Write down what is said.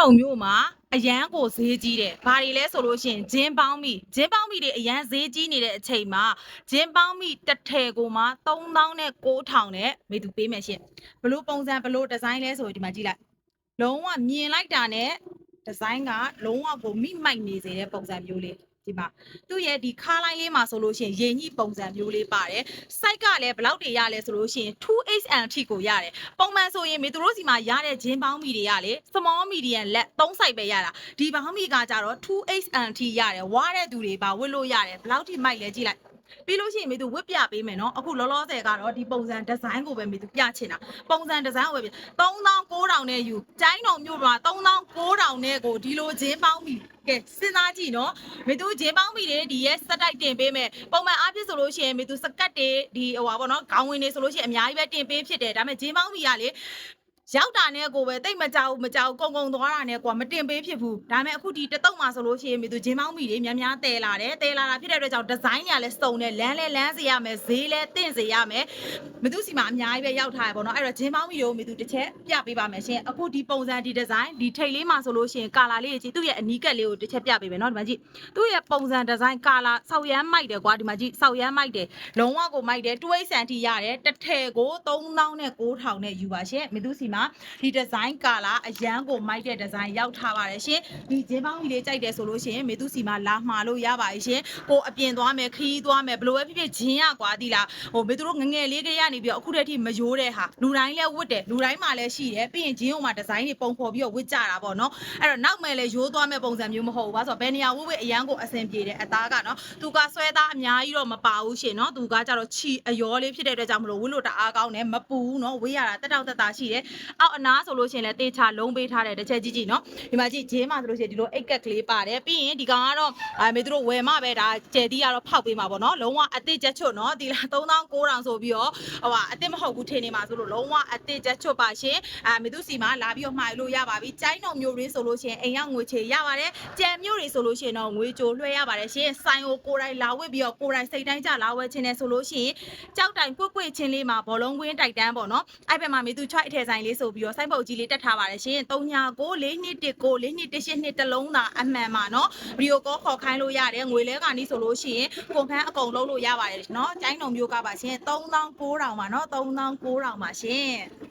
တုံမျိုးမှာအရန်ကိုဈေးကြီးတယ်။ဘာတွေလဲဆိုလို့ရှိရင်ဂျင်းပေါင်းမိဂျင်းပေါင်းမိတွေအရန်ဈေးကြီးနေတဲ့အချိန်မှာဂျင်းပေါင်းမိတစ်ထည်ကိုမှ3000နဲ့9000နဲ့မေသူပေးမယ်ရှင်။ဘလို့ပုံစံဘလို့ဒီဇိုင်းလဲဆိုရင်ဒီမှာကြည့်လိုက်။လုံးဝမြင်လိုက်တာနဲ့ဒီဇိုင်းကလုံးဝကိုမိမိုက်နေစေတဲ့ပုံစံမျိုးလေး ဒီမှာသူ့ရဲ့ဒီခါလိုင်းလေးမှာဆိုလို့ရှိရင်ရေညှိပုံစံမျိုးလေးပါတယ်။ site ကလည်းဘယ်လောက်တွေရလဲဆိုလို့ရှိရင် 2HN အထိကိုရတယ်။ပုံမှန်ဆိုရင်မေသူတို့စီမှာရတဲ့ဂျင်းပေါင်းမီတွေကလေ small medium လက်3 site ပဲရတာ။ဒီပေါင်းမီကကြတော့ 2HN အထိရတယ်။ဝါတဲ့သူတွေပါဝစ်လို့ရတယ်။ဘယ်လောက်ထိမိုက်လဲကြည့်လိုက်။ ပြီးလို့ရှိရင်မေသူဝစ်ပြပေးမယ်နော်အခုလောလောဆယ်ကတော့ဒီပုံစံဒီဇိုင်းကိုပဲမေသူပြချင်တာပုံစံဒီဇိုင်းကိုပဲပြ3900နဲ့ယူကျိုင်းတော်မြို့မှာ3900နဲ့ကိုဒီလိုဂျင်းပေါင်းမီကဲစဉ်းစားကြည့်နော်မေသူဂျင်းပေါင်းမီတွေဒီရဲ့စက်တိုက်တင်ပေးမယ်ပုံမှန်အားဖြင့်ဆိုလို့ရှိရင်မေသူစကတ်တွေဒီဟိုပါပေါ့နော်ခေါင်းဝင်တွေဆိုလို့ရှိရင်အများကြီးပဲတင်ပေးဖြစ်တယ်ဒါပေမဲ့ဂျင်းပေါင်းမီကလေ ရောက်တာနဲ့ကိုပဲတိတ်မကြောက်ဘူးမကြောက်ဘူးကုံကုံသွားတာနဲ့ကွာမတင်ပေးဖြစ်ဘူးဒါပေမဲ့အခုဒီတစ်တုံမှာဆိုလို့ရှိရင်မြေသူဂျင်းမောင်းမီတွေများများတဲလာတယ်တဲလာတာဖြစ်တဲ့အတွက်ကြောင့်ဒီဇိုင်းတွေကလည်းစုံတယ်လမ်းလည်းလမ်းစေရမယ်ဈေးလည်းတင့်စေရမယ်မသူစီမှာအများကြီးပဲရောက်ထားရပေါ့နော်အဲ့တော့ဂျင်းမောင်းမီတွေကိုမြေသူတစ်ချက်ပြပေးပါမယ်ရှင်အခုဒီပုံစံဒီဒီဇိုင်းဒီထိတ်လေးမှာဆိုလို့ရှိရင်ကာလာလေးကြီးသူ့ရဲ့အနီးကပ်လေးကိုတစ်ချက်ပြပေးမယ်နော်ဒီမှာကြည့်သူ့ရဲ့ပုံစံဒီဇိုင်းကာလာဆောက်ရမ်းမိုက်တယ်ကွာဒီမှာကြည့်ဆောက်ရမ်းမိုက်တယ်လုံးဝကိုမိုက်တယ်2 8 cm ရတယ်တစ်ထည်ကို3000နဲ့9000နဲ့ယူပါရှင်မြေသူစီမှာဒီဒီဇိုင်းကာလာအရန်ကိုမိုက်တဲ့ဒီဇိုင်းရောက်ထားပါတယ်ရှင်ဒီဂျင်းပေါင်းကြီးလေးကြိုက်တယ်ဆိုလို့ရှိရင်မေသူစီမှာလာမှာလို့ရပါတယ်ရှင်ကိုအပြင်သွားမယ်ခရီးသွားမယ်ဘလို့ပဲဖြစ်ဖြစ်ဂျင်းရကွာသီလားဟိုမေသူတို့ငငယ်လေးကရနေပြီးတော့အခုတည်းထိမယိုးတဲ့ဟာလူတိုင်းလည်းဝတ်တယ်လူတိုင်းမှာလည်းရှိတယ်ပြီးရင်ဂျင်းုံမှာဒီဇိုင်းတွေပုံဖော်ပြီးတော့ဝတ်ကြတာပေါ့နော်အဲ့တော့နောက်မယ်လည်းယိုးသွားမဲ့ပုံစံမျိုးမဟုတ်ဘူးပါဆိုတော့ဘယ်နေရာဝတ်ဝတ်အရန်ကိုအဆင်ပြေတယ်အသားကနော်သူကဆွဲသားအများကြီးတော့မပါဘူးရှင်နော်သူကကြတော့ချီအယောလေးဖြစ်တဲ့အတွက်ကြောင့်မလို့ဝတ်လို့တအားကောင်းတယ်မပူဘူးနော်ဝေးရတာတက်တောက်တက်တာရှိတယ်အောက်အနားဆိုလို့ရှိရင်လည်းတေချာလုံးပေးထားတယ်တစ်ချက်ကြည့်ကြည့်နော်ဒီမှာကြည့်ဂျင်းမှာဆိုလို့ရှိရင်ဒီလိုအိတ်ကက်ကလေးပါတယ်ပြီးရင်ဒီကောင်ကတော့အဲမေသူတို့ဝယ်မှပဲဒါကျယ်တီးကတော့ဖောက်ပေးမှာပေါ့နော်လုံးဝအစ်စ်ချက်ချွတ်နော်ဒီလား3900ဆိုပြီးတော့ဟိုဟာအစ်စ်မဟုတ်ဘူးထင်နေမှာဆိုလို့လုံးဝအစ်စ်ချက်ချွတ်ပါရှင်အဲမေသူစီမှာလာပြီးတော့မှာလို့ရပါပြီကျိုင်းတော်မျိုးတွေဆိုလို့ရှိရင်အိမ်ရောက်ငွေချေရပါတယ်ကြံမျိုးတွေဆိုလို့ရှိရင်တော့ငွေကြိုလွှဲရပါတယ်ရှင်ဆိုင်ကိုကိုယ်တိုင်လာဝစ်ပြီးတော့ကိုယ်တိုင်စိတ်တိုင်းကြလာဝဲခြင်းနဲ့ဆိုလို့ရှိရင်ကြောက်တိုင်ကွက်ကွက်ချင်းလေးမှာဘောလုံးကွင်းတိုက်တန်းပေါ့နော်အဲ့ဘက်မှာမေသူ choice အထည်ဆိုင်လေးဆိုပြီးတော့စိုက်ပုတ်ကြီးလေးတက်ထားပါတယ်ရှင်3ညာကို4နှစ်1ကို4နှစ်1 8နှစ်တလုံးသာအမှန်ပါနော်ဗီဒီယိုကောခေါ်ခိုင်းလို့ရတယ်ငွေလဲကနီးဆိုလို့ရှိရင်ကွန်ဖန်းအကုန်လုံးလို့ရပါတယ်နော်ကျိုင်းတော်မျိုးကပါရှင်3900ပါနော်3900ပါရှင်